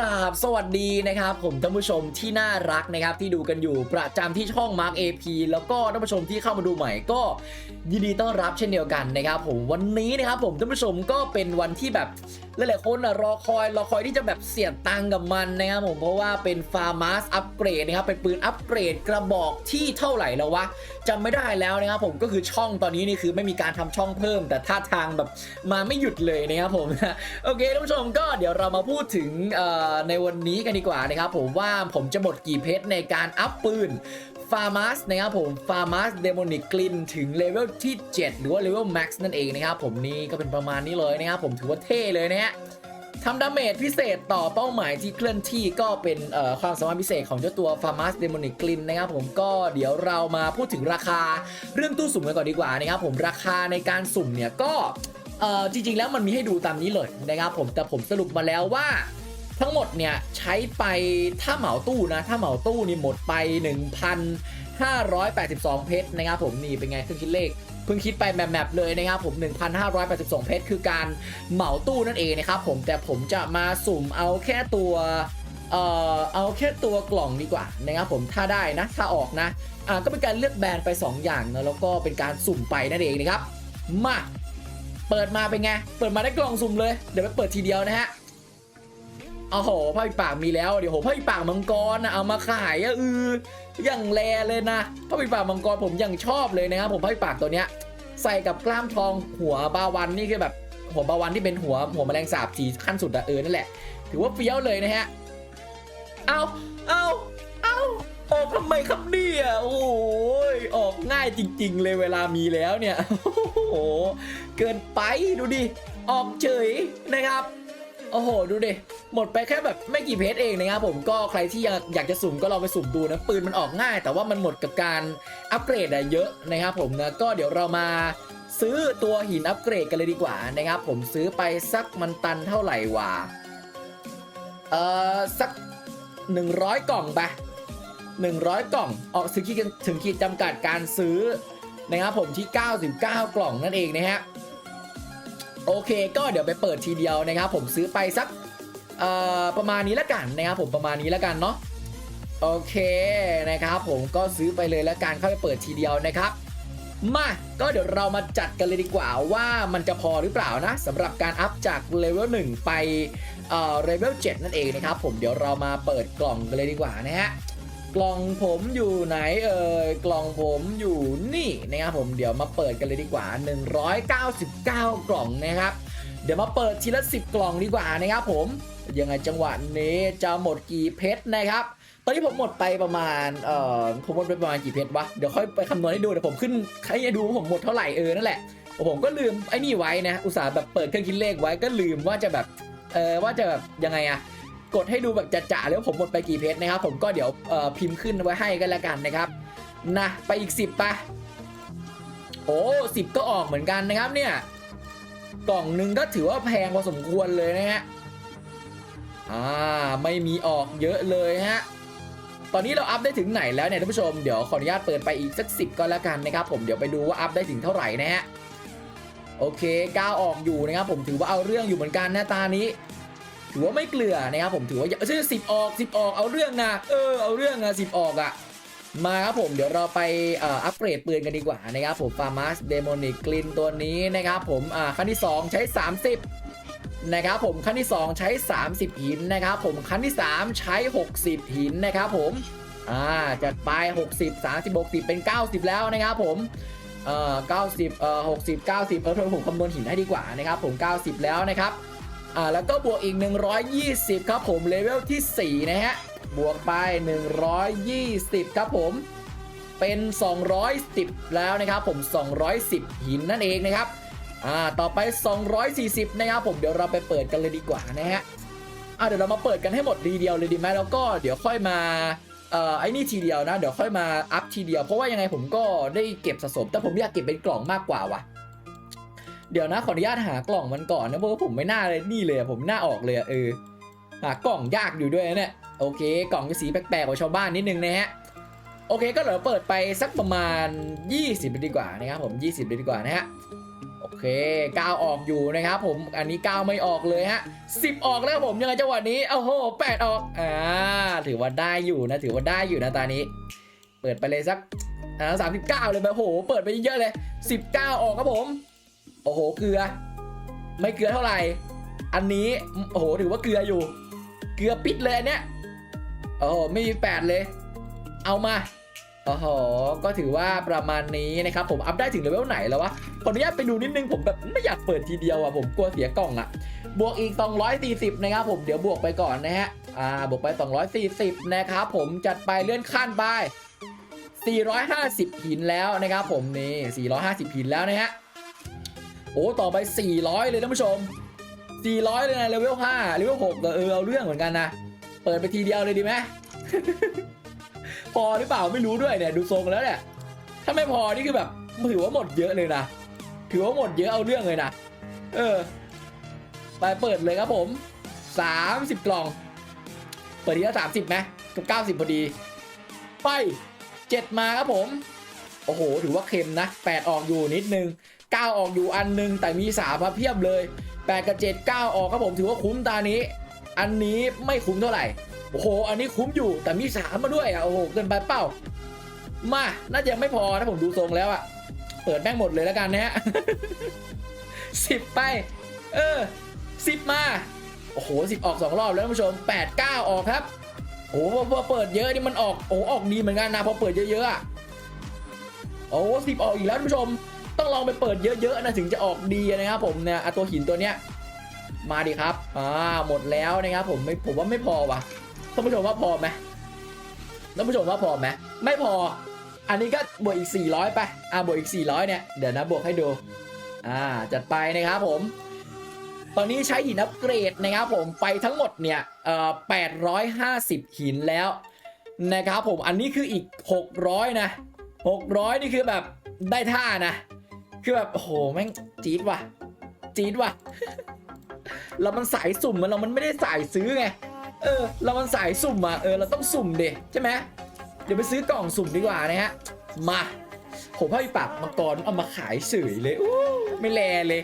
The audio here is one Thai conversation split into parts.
ราบสวัสดีนะครับผมท่านผู้ชมที่น่ารักนะครับที่ดูกันอยู่ประจำที่ช่อง Mark AP แล้วก็ท่านผู้ชมที่เข้ามาดูใหม่ก็ยินดีต้อนรับเช่นเดียวกันนะครับผมวันนี้นะครับผมท่านผู้ชมก็เป็นวันที่แบบหลายๆคนอะรอคอยรอคอยที่จะแบบเสียบตังกับมันนะครับผมเพราะว่าเป็นฟาร์มาสอัปเกรดนะครับเป็นปืนอัปเกรดกระบอกที่เท่าไหร่แล้ววะจำไม่ได้แล้วนะครับผมก็คือช่องตอนนี้นี่คือไม่มีการทำช่องเพิ่ม แต่ท่าทางแบบมาไม่หยุดเลยนะครับผมโอเคท่านผู้ชมก็เดี๋ยวเรามาพูดถึงเอ่อในวันนี้กันดีกว่านะครับผมว่าผมจะหมดกี่เพชรในการอัพปืนฟาร์มัสนะครับผมฟาร์มัสเดโมนิกกลินถึงเลเวลที่ 7 หรือว่าเลเวลแม็กซ์นั่นเองนะครับผมนี่ก็เป็นประมาณนี้เลยนะครับผมถือว่าเท่เลยนะฮะทำดาเมจพิเศษต่อเป้าหมายที่เคลื่อนที่ก็เป็นความสามารถพิเศษของเจ้าตัว f a r m a s Demonic g l i n นะครับผมก็เดี๋ยวเรามาพูดถึงราคาเรื่องตู้สุ่มกันก่อนดีกว่านะครับผมราคาในการสุ่มเนี่ยก็จริงๆแล้วมันมีให้ดูตามนี้เลยนะครับผมแต่ผมสรุปมาแล้วว่า ทั้งหมดเนี่ยใช้ไปถ้าเหมาตู้นะ ถ้าเหมาตู้นี่หมดไป 1,582 เพชรนะครับผมนี่เป็นไงเครื่องคิดเลขเพิ่งคิดไปแมปๆเลยนะครับผม 1,582 เพชรคือการเหมาตู้นั่นเองนะครับผมแต่ผมจะมาสุ่มเอาแค่ตัวเอ่อเอาแค่ตัวกล่องดีกว่านะครับผมถ้าได้นะถ้าออกนะอ่าก็เป็นการเลือกแบรนด์ไป 2 อย่างนะแล้วก็เป็นการสุ่มไปนั่นเองนะครับมาเปิดมาเป็นไง เปิดมาได้กล่องสุ่มเลย เดี๋ยวไปเปิดทีเดียวนะฮะ โอ้โหผ้าปิดปากมีแล้วเดี๋ยวโหผ้าปิดปากมังกรนะเอามาขายอะเอออย่างแรเลยนะผ้าปิดปากมังกรผมยังชอบเลยนะครับผมผ้าปิดปากตัวเนี้ย ใส่กับกล้ามทองหัวบาวันนี่คือแบบหัวบาวันที่เป็นหัวหัวแมลงสาบสีขั้นสุดอะเออนั่นแหละ ถือว่าเฟี้ยวเลยนะฮะเอาเอาเอาออกทำไมครับเนี่ยโอ้ยออกง่ายจริง ๆ เลยเวลามีแล้วเนี่ยโอ้โหเกินไปดูดิออกเฉยนะครับ โอ้โห ดูดิ หมดไปแค่แบบไม่กี่เพจเองนะครับผมก็ใครที่อยากอยากจะสุ่มก็ลองไปสุ่มดูนะ ปืนมันออกง่าย แต่ว่ามันหมดกับการอัปเกรดอะเยอะนะครับผมนะก็เดี๋ยวเรามาซื้อตัวหินอัปเกรดกันเลยดีกว่านะครับผมซื้อไปสักมันตันเท่าไหร่วะเอ่อสัก 100 กล่องไป100 กล่องออกถึงขีดถึงขีดจำกัดการซื้อนะครับผมที่ 99 กล่องนั่นเองนะฮะ โอเค ก็เดี๋ยวไปเปิดทีเดียวนะครับ ผมซื้อไปสักประมาณนี้ละกันนะครับผมประมาณนี้ละกันเนาะโอเคนะครับ ผมก็ซื้อไปเลยละกันเข้าไปเปิดทีเดียวนะครับมาก็เดี๋ยวเรามาจัดกันเลยดีกว่าว่ามันจะพอหรือเปล่านะสำหรับการอัพจากเลเวล1ไปเลเวล7นั่นเองนะครับ ผมเดี๋ยวเรามาเปิดกล่องกันเลยดีกว่านะฮะ กล่องผมอยู่ไหนเอ่ยกล่องผมอยู่นี่นะครับผมเดี๋ยวมาเปิดกันเลยดีกว่า 199 กล่องนะครับ เดี๋ยวมาเปิดทีละ 10 กล่องดีกว่านะครับผมยังไงจังหวะนี้จะหมดกี่เพชรนะครับ ตอนนี้ผมหมดไปประมาณเอ่อผมหมดไปประมาณกี่เพชรวะเดี๋ยวค่อยไปคำนวณให้ดูเดี๋ยวผมขึ้นให้ดูว่าผมหมดเท่าไหร่เออนั่นแหละผมก็ลืมไอ้นี่ไว้นะอุตส่าห์แบบเปิดเครื่องคิดเลขไว้ก็ลืมว่าจะแบบเออว่าจะแบบยังไงอะ กดให้ดูแบบจะๆแล้วผมหมดไปกี่เพชรนะครับผมก็เดี๋ยวพิมพ์ขึ้นไว้ให้กันแล้วกันนะครับนะไปอีก 10ปะโอ้สิบก็ออกเหมือนกันนะครับเนี่ยกล่องหนึ่งก็ถือว่าแพงพอสมควรเลยนะฮะอ่าไม่มีออกเยอะเลยฮะตอนนี้เราอัพได้ถึงไหนแล้วเนี่ยท่านผู้ชมเดี๋ยวขออนุญาตเปิดไปอีกสักสิบก็แล้วกันนะครับผมเดี๋ยวไปดูว่าอัพได้ถึงเท่าไหร่นะฮะโอเคก้าวออกอยู่นะครับผมถือว่าเอาเรื่องอยู่เหมือนกันหน้าตานี้ ถือว่าไม่เกลือนะครับผมถือว่าชื่อสิบออกสิบออกเอาเรื่องนะเออเอาเรื่องนะสิบออกอะมาครับผมเดี๋ยวเราไปอัปเกรดปืนกันดีกว่านะครับผมฟาร์มัสเดโมนิกกลินตัวนี้นะครับผมอ่าขั้นที่ 2 ใช้ 30 นะครับผมขั้นที่ 2 ใช้ 30 หินนะครับผมขั้นที่ 3 ใช้ 60 หินนะครับผมอ่าจัดไป 60 30 60 เป็น 90 แล้วนะครับผมเอ่อ90เอ่อ60 90เออผมคำนวณหินให้ดีกว่านะครับผม 90 แล้วนะครับ อ่าแล้วก็บวกอีก 120 ครับผมเลเวลที่ 4 นะฮะ บวกไป 120 ครับผมเป็น 210 แล้วนะครับผม 210 หินนั่นเองนะครับอ่าต่อไป 240 นะครับผมเดี๋ยวเราไปเปิดกันเลยดีกว่านะฮะอ่าเดี๋ยวเรามาเปิดกันให้หมดทีเดียวเลยดีไหมแล้วก็เดี๋ยวค่อยมาเอ่อไอ้นี่ทีเดียวนะ เดี๋ยวค่อยมาอัพทีเดียว เพราะว่ายังไงผมก็ได้เก็บสะสม แต่ผมอยากเก็บเป็นกล่องมากกว่าว่ะ เดี๋ยวนะขออนุญาตหากล่องมันก่อนนะเพราะว่าผมไม่น่าเลยนี่เลยอะผมไม่น่าออกเลยอะเออหากล่องยากอยู่ด้วยนะเนี่ยโอเค กล่องจะสีแปลกๆกว่าชาวบ้านนิดนึงนะฮะโอเคก็เดี๋ยเปิดไปสักประมาณ 20เลยดีกว่านะครับผม 20เลยดีกว่านะฮะโอเค9ออกอยู่นะครับผมอันนี้9ไม่ออกเลยฮะ10 ออกแล้วผมยังไงจังหวะนี้โอ้โห8ออกอ่าถือว่าได้อยู่นะถือว่าได้อยู่นะตานี้ เปิดไปเลยสักอ่าสามสิบเก้าเลยแบบโอ้โหเปิดไปเยอะเลย 19 ออกครับผม โอ้โหเกลือ ไม่เกลือเท่าไหร่ อันนี้โอ้โหถือว่าเกลืออยู่ เกลือปิดเลยอันเนี้ยโอ้โหไม่มีแปดเลย เอามาโอ้โหก็ถือว่าประมาณนี้นะครับผมอัพได้ถึงเลเวลไหนแล้ววะขออนุญาตไปดูนิดนึงผมแบบไม่อยากเปิดทีเดียวอะผมกลัวเสียกล่องอะ บวกอีก 240 นะครับผมเดี๋ยวบวกไปก่อนนะฮะอ่าบวกไป 240 นะครับผมจัดไปเลื่อนขั้นไป450 หินแล้วนะครับผมนี่ 450 หินแล้วนะฮะ โอ้ต่อไป 400 เลยท่านผู้ชม 400 เลยนะเลเวล5เลเวล6ก็เออเอาเรื่องเหมือนกันนะ เปิดไปทีเดียวเลยดีไหมพอหรือเปล่าไม่รู้ด้วยเนี่ยดูทรงแล้วเนี่ยถ้าไม่พอนี่คือแบบถือว่าหมดเยอะเลยนะถือว่าหมดเยอะเอาเรื่องเลยนะเออไปเปิดเลยครับผม 30 กล่อง เปิดทีละ30ไหมกับ 90พอดี ไป 7 มาครับผม โอ้โห ถือว่าเค็มนะ 8 ออกอยู่นิดนึง 9 ออกอยู่อันนึง แต่มี 3 มาเพียบเลย 8 กับ 7 9 ออกครับผมถือว่าคุ้มตานี้ อันนี้ไม่คุ้มเท่าไหร่ โอ้โห อันนี้คุ้มอยู่แต่มี 3 มาด้วยอะโอ้โหเกินไปเป้า มาน่าจะยังไม่พอนะผมดูทรงแล้วอะ เปิดแม่งหมดเลยแล้วกันนะฮะสิบไป เออสิบมา โอ้โหสิบออกสองรอบแล้วท่านผู้ชมแปดเก้าออกครับโอ้โหพอเปิดเยอะนี่มันออกโอ้ออกดีเหมือนกันนะพอเปิดเยอะๆอะโอ้สิบออกอีกแล้วท่านผู้ชม ลองไปเปิดเยอะๆนะถึงจะออกดีนะครับผมเนี่ยอะตัวหินตัวเนี้ยมาดิครับอ่าหมดแล้วนะครับผมไม่ผมว่าไม่พอว่ะท่านผู้ชมว่าพอไหมท่านผู้ชมว่าพอไหมไม่พอ อันนี้ก็บวกอีก 400 ไปอ่าบวกอีก 400 เนี่ยเดี๋ยวนะบวกให้ดูอ่าจัดไปนะครับผมตอนนี้ใช้หินอัปเกรดนะครับผมไปทั้งหมดเนี่ยเอ่อ850 หินแล้วนะครับผมอันนี้คืออีก 600 นะ 600 นี่คือแบบได้ท่านะ คือแบบโหแม่งจี๊ดว่ะ จี๊ดว่ะ เรามันสายสุ่มมันเรามันไม่ได้สายซื้อไง เออ เรามันสายสุ่มอะ เออ เราต้องสุ่มเดใช่ไหมเดี๋ยวไปซื้อกล่องสุ่มดีกว่านะฮะ มาผมให้ปากมังกรเอามาขายเฉยเลยอู้ไม่แลเลย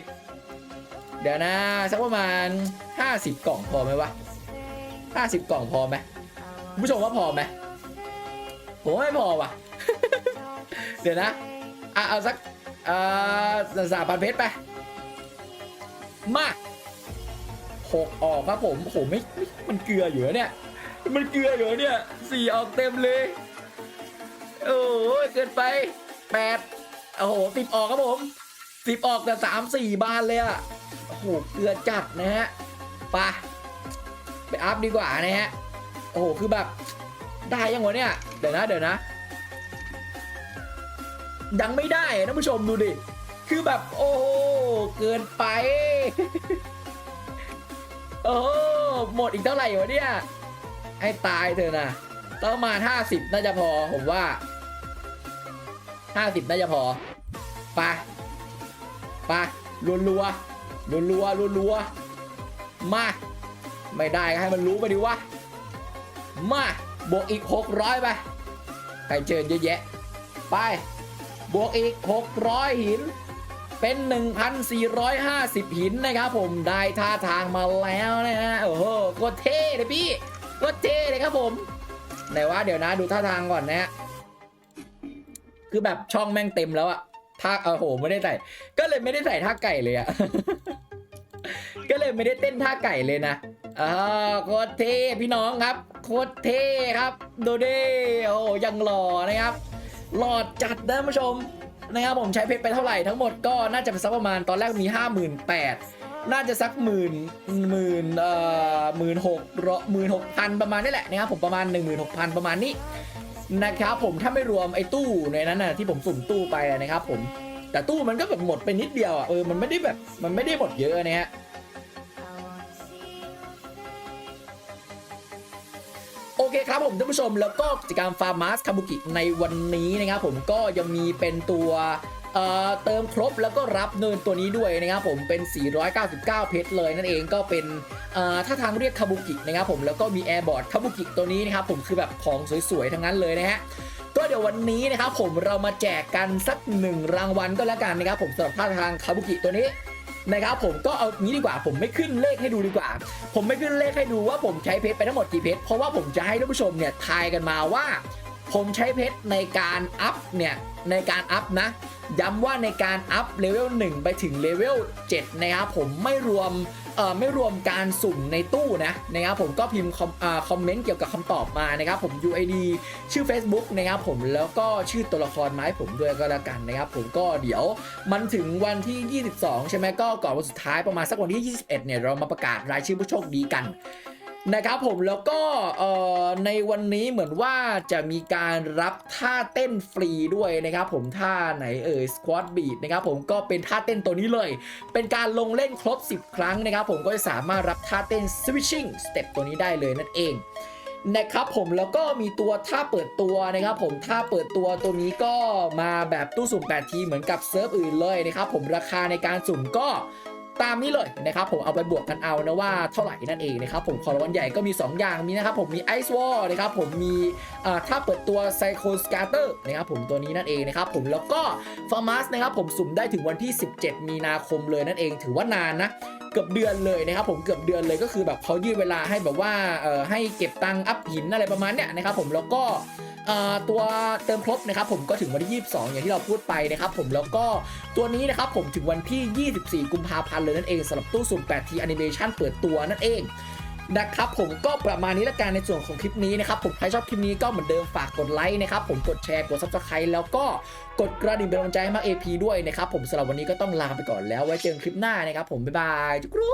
เดี๋ยวนะสักประมาณ 50 กล่องพอไหมวะ50 กล่องพอไหมผู้ชมว่าพอไหมผมไม่พอว่ะ เดี๋ยวนะอะเอาสัก เอ่อสามพันเพชรไป มาหกออกครับผมโหไม่ไม่มันเกลืออยู่นะเนี่ย มันเกลืออยู่นะเนี่ยสี่ออกเต็มเลย โอ้ยเกินไปแปดโอ้โหสิบออกครับผมสิบออกแต่สามสี่บานเลยอะโอ้โหเกลือจัดนะฮะไปะไปอัพดีกว่านะฮะ โอ้โห คือแบบ ได้ยังวะเนี่ย เดี๋ยวนะ เดี๋ยวนะ ยังไม่ได้อะผู้ชมดูดิ คือแบบโอ้โเกินไป โอ้หมดอีกเท่าไหร่วะเนี่ย ให้ตายเถอะนะต้องประมาณ50น่าจะพอผมว่า50น่าจะพอไปไปรัวรัวรัวรัวรัวรัวมา ไม่ได้ก็ให้มันรู้ไปดิวะ มา บวกอีก 600 ไปใครเชิญเยอะแยะ ไป บวกอีก 600 หิน เป็น 1,450 หินนะครับผมได้ท่าทางมาแล้วนะฮะโอ้โหโคตรเท่เลยพี่โคตรเท่เลยครับผมไหนว่าเดี๋ยวนะดูท่าทางก่อนนะฮะคือแบบช่องแม่งเต็มแล้วอะท่าเออโหไม่ได้ใส่ก็เลยไม่ได้ใส่ท่าไก่เลยอะก็เลยไม่ได้เต้นท่าไก่เลยนะอ่าโคตรเท่พี่น้องครับ โคตรเท่ครับ ดูดิโอ้ยังหล่อนะครับ หลอดจัดนะท่านผู้ชมนะครับผมใช้เพชรไปเท่าไหร่ทั้งหมดก็น่าจะเป็นสักประมาณตอนแรกมี 5 8 0 0 0 น่าจะสักหมื่นหมื่นเอ่อหมื่นหกหมื่นหกพันประมาณนี้แหละนะครับผมประมาณ 1 6 0 0 0 ประมาณนี้นะครับผมถ้าไม่รวมไอ้ตู้ในนั้นน่ะที่ผมสุ่มตู้ไปนะครับผมแต่ตู้มันก็แบบหมดไปนิดเดียวอะเออมันไม่ได้แบบมันไม่ได้หมดเยอะนะฮะ เคครับผมท่านผู้ชมแล้วก็กิจกรรมฟาร์มาสคาบุกิในวันนี้นะครับผมก็ยังมีเป็นตัวเติมครบแล้วก็รับเนินตัวนี้ด้วยนะครับผมเป็น 499 เพชรเลยนั่นเองก็เป็นถ้าทางเรียกคาบุกินะครับผมแล้วก็มีแอร์บอร์ดคาบุกิตัวนี้นะครับผมคือแบบของสวยๆ ทั้งนั้นเลยนะฮะก็เดี๋ยววันนี้นะครับผมเรามาแจกกันสักหนึ่งรางวัลก็แล้วกันนะครับผมสำหรับท่าทางคาบุกิตัวนี้ นะครับผมก็เอางี้ดีกว่าผมไม่ขึ้นเลขให้ดูดีกว่า ผมไม่ขึ้นเลขให้ดูว่าผมใช้เพชรไปทั้งหมดกี่เพชรเพราะว่าผมจะให้ท่านผู้ชมเนี่ยทายกันมาว่า ผมใช้เพชรในการอัพเนี่ยในการอัพนะย้ำว่าในการอัพเลเวล1ไปถึงเลเวล7นะครับผมไม่รวม เอ่อไม่รวมการสุ่มในตู้นะนะครับผมก็พิมพ์คอมอ่าคอมเมนต์เกี่ยวกับคำตอบมานะครับผม UID ชื่อ Facebook นะครับผมแล้วก็ชื่อตัวละครไม้ผมด้วยก็แล้วกันนะครับผมก็เดี๋ยวมันถึงวันที่ 22 ใช่ไหมก็ก่อนวันสุดท้ายประมาณสักวันที่ 21 เนี่ยเรามาประกาศรายชื่อผู้โชคดีกัน นะครับผมแล้วก็ในวันนี้เหมือนว่าจะมีการรับท่าเต้นฟรีด้วยนะครับผมท่าไหนเอ่ย squat beat นะครับผมก็เป็นท่าเต้นตัวนี้เลย เป็นการลงเล่นครบ 10 ครั้งนะครับผมก็จะสามารถรับท่าเต้น switching step ตัวนี้ได้เลยนั่นเองนะครับผมแล้วก็มีตัวท่าเปิดตัวนะครับผมท่าเปิดตัวตัวนี้ก็มาแบบตู้สุ่ม8ทีเหมือนกับเซิร์ฟอื่นเลยนะครับผมราคาในการสุ่มก็ ตามนี้เลยนะครับผมเอาไปบวกกันเอานะว่าเท่าไหร่นั่นเองนะครับผมของรางวัลใหญ่ก็มี 2 อย่างมีนะครับผมมีไอซ์วอลนะครับผมมีอ่าเปิดตัวไซโคสกาเตอร์นะครับผมตัวนี้นั่นเองนะครับผมแล้วก็ฟาร์มัสนะครับผมสุ่มได้ถึงวันที่ 17 มีนาคมเลยนั่นเอง ถือว่านานนะเกือบเดือนเลยนะครับผมเกือบเดือนเลยก็คือแบบเขายืดเวลาให้แบบว่าให้เก็บตังค์อัพหินอะไรประมาณเนี้ยนะครับผมแล้วก็ ตัวเติมครบนะครับผมก็ถึงวันที่ 22 อย่างที่เราพูดไปนะครับผมแล้วก็ตัวนี้นะครับผมถึงวันที่ 24 กุมภาพันธ์เลยนั่นเองสำหรับตู้สุ่ม 8T Animation เปิดตัวนั่นเองนะครับผมก็ประมาณนี้ละกันในส่วนของคลิปนี้นะครับผมใครชอบคลิปนี้ก็เหมือนเดิมฝากกดไลค์นะครับผมกดแชร์กด subscribe แล้วก็กดกระดิ่งเป็นกำลังใจให้มาก AP ด้วยนะครับผมสำหรับวันนี้ก็ต้องลาไปก่อนแล้วไว้เจอกันคลิปหน้านะครับผมบ๊ายบายจุ๊กรู